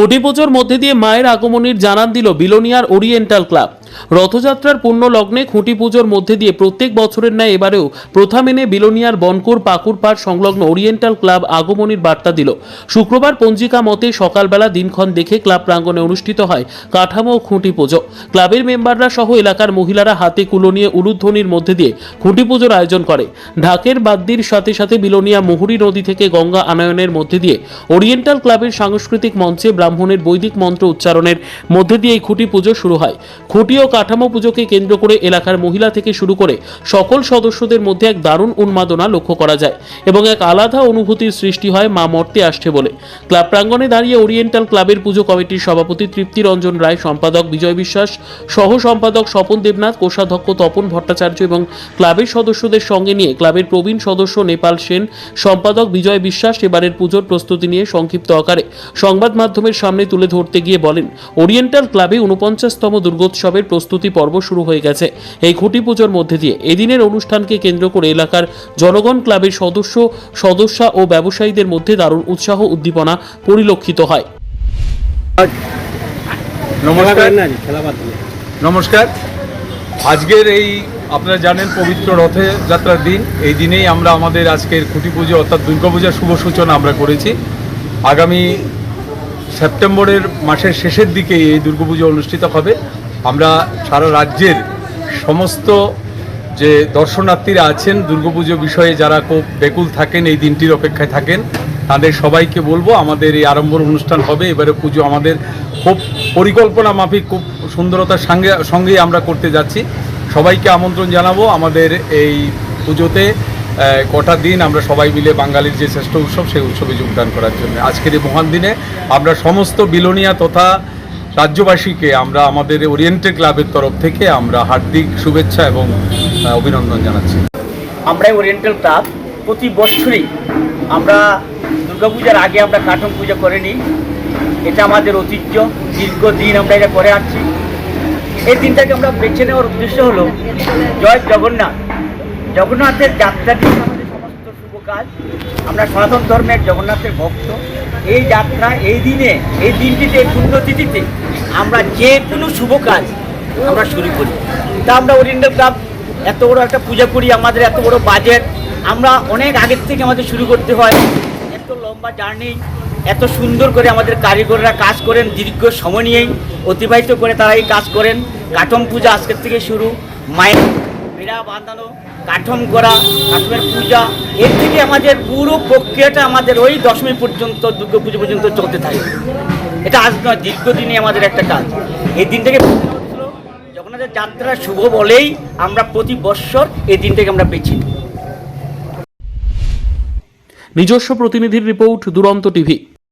খুঁটি পুজোর মধ্যে দিয়ে মায়ের আগমনের জানান দিল বিলোনিয়ার ওরিয়েন্টাল ক্লাব। রথযাত্রার পূর্ণ লগ্নে খুঁটি পুজোর মধ্যে দিয়ে প্রত্যেক বছরের ন্যায় এবারেও প্রথা মেনে বিলোনিয়ার বনকুর পাকুর পাড় সংলগ্ন ওরিয়েন্টাল ক্লাব আগমনীর বার্তা দিল। শুক্রবার পঞ্জিকা মতে সকালবেলা দিনক্ষণ দেখে ক্লাব প্রাঙ্গণে অনুষ্ঠিত হয় কাঠামো খুঁটি পুজো ক্লাবের মেম্বাররা সহ এলাকার মহিলারা হাতে কুলো নিয়ে উলুধ্বনির মধ্যে দিয়ে খুঁটি পুজোর আয়োজন করে। ঢাকের বাদ্যির সাথে সাথে বিলোনিয়া মুহুরী নদী থেকে গঙ্গা আনয়নের মধ্যে দিয়ে ওরিয়েন্টাল ক্লাবের সাংস্কৃতিক মঞ্চে ব্রাহ্মণের বৈদিক মন্ত্র উচ্চারণের মধ্যে দিয়ে এই খুঁটি পুজো শুরু হয়। খুঁটি ও কাঠামো পুজোকে কেন্দ্র করে এলাকার মহিলা থেকে শুরু করে সকল সদস্যদের মধ্যে এক দারুণ উন্মাদনা লক্ষ্য করা যায় এবং এক আলাদা অনুভূতির সৃষ্টি হয় মা মর্তে আসছে বলে। ক্লাব প্রাঙ্গণে দাঁড়িয়ে ওরিয়েন্টাল ক্লাবের পুজো কমিটির সভাপতি তৃপ্তি রঞ্জন রায়, সম্পাদক বিজয় বিশ্বাস, সহ সম্পাদক স্বপন দেবনাথ, কোষাধ্যক্ষ তপন ভট্টাচার্য এবং ক্লাবের সদস্যদের সঙ্গে নিয়ে ক্লাবের প্রবীণ সদস্য নেপাল সেন, সম্পাদক বিজয় বিশ্বাস এবারের পুজোর প্রস্তুতি নিয়ে সংক্ষিপ্ত আকারে। সংবাদ মাধ্যমের সামনে তুলে ধরতে গিয়ে বলেন ওরিয়েন্টাল ক্লাবে উনপঞ্চাশতম দুর্গোৎসবের প্রস্তুতি পর্ব শুরু হয়ে গেছে। এই খুঁটি পুজোর মধ্যে দিয়ে এদিনের অনুষ্ঠানকে কেন্দ্র করে এলাকার জনগণ ক্লাবের সদস্য সদস্যা ও ব্যবসায়ীদের মধ্যে দারুণ উৎসাহ উদ্দীপনা পরিলক্ষিত হয়। নমস্কার। নমস্কার। আজকের এই আপনারা জানেন পবিত্র রথযাত্রার দিন। এই দিনেই আমরা আমাদের আজকের খুঁটি পুজো অর্থাৎ দুর্গাপূজার শুভ সূচনা আমরা করেছি। আগামী সেপ্টেম্বরের মাসের শেষের দিকে এই দুর্গাপুজো অনুষ্ঠিত হবে। আমরা সারা রাজ্যের সমস্ত যে দর্শনার্থীরা আছেন দুর্গাপুজো বিষয়ে যারা খুব বেকুল থাকেন, এই দিনটির অপেক্ষায় থাকেন, তাদের সবাইকে বলব, আমাদের এই আরম্ভর অনুষ্ঠান হবে। এবারে পুজো আমাদের খুব পরিকল্পনা মাফিক, খুব সুন্দরতার সঙ্গে, সঙ্গেই আমরা করতে যাচ্ছি। সবাইকে আমন্ত্রণ জানাব আমাদের এই পুজোতে। কটা দিন আমরা সবাই মিলে বাঙালির যে শ্রেষ্ঠ উৎসব, সেই উৎসবে যোগদান করার জন্য। আজকের এই মহান দিনে আমরা সমস্ত বিলোনিয়া তথা রাজ্যবাসীকে, আমরা আমাদের ওরিয়েন্টেড ক্লাবের তরফ থেকে আমরা হার্দিক শুভেচ্ছা এবং অভিনন্দন জানাচ্ছি। আমরা ওরিয়েন্টাল ক্লাব। প্রতি বছরই আমরা দুর্গাপূজার আগে আমরা কাঠন পূজা করে নিই। এটা আমাদের ঐতিহ্য। দীর্ঘদিন আমরা এটা করে আসছি। এই দিনটাকে আমরা বেছে নেওয়ার উদ্দেশ্য হলো জয় জগন্নাথ। জগন্নাথের যাত্রাটি আমাদের সমস্ত শুভ কাজ। আমরা সনাতন ধর্মের জগন্নাথের ভক্ত। এই যাত্রা, এই দিনে, এই দিনটিতে, এই পুণ্যতিথিতে আমরা যে কোনো শুভ কাজ আমরা শুরু করি। তা আমরা ওরিয়েন্টাল ক্লাব এত বড় একটা পূজা করি, আমাদের এত বড় বাজেট আমরা অনেক আগের থেকে আমাদের শুরু করতে হয়। এত লম্বা জার্নি এত সুন্দর করে আমাদের কারিগররা কাজ করেন, দীর্ঘ সময় নিয়েই অতিবাহিত করে তারা এই কাজ করেন। কাঠম পূজা আজকের থেকে শুরু। মায়ের বেড়া বাঁধানো কাঠম করা কাঠমের পূজা, এর থেকে আমাদের পুরো প্রক্রিয়াটা আমাদের ওই দশমী পর্যন্ত, দুর্গা পুজো পর্যন্ত চলতে থাকে। এটা আজ নয় দীর্ঘদিনে আমাদের একটা কাজ। এই দিনটাকে জগন্নাথের যাত্রা শুভ বলেই আমরা প্রতি বৎসর এই দিনটাকে আমরা পেয়েছি। নিজস্ব প্রতিনিধির রিপোর্ট দুরন্ত টিভি।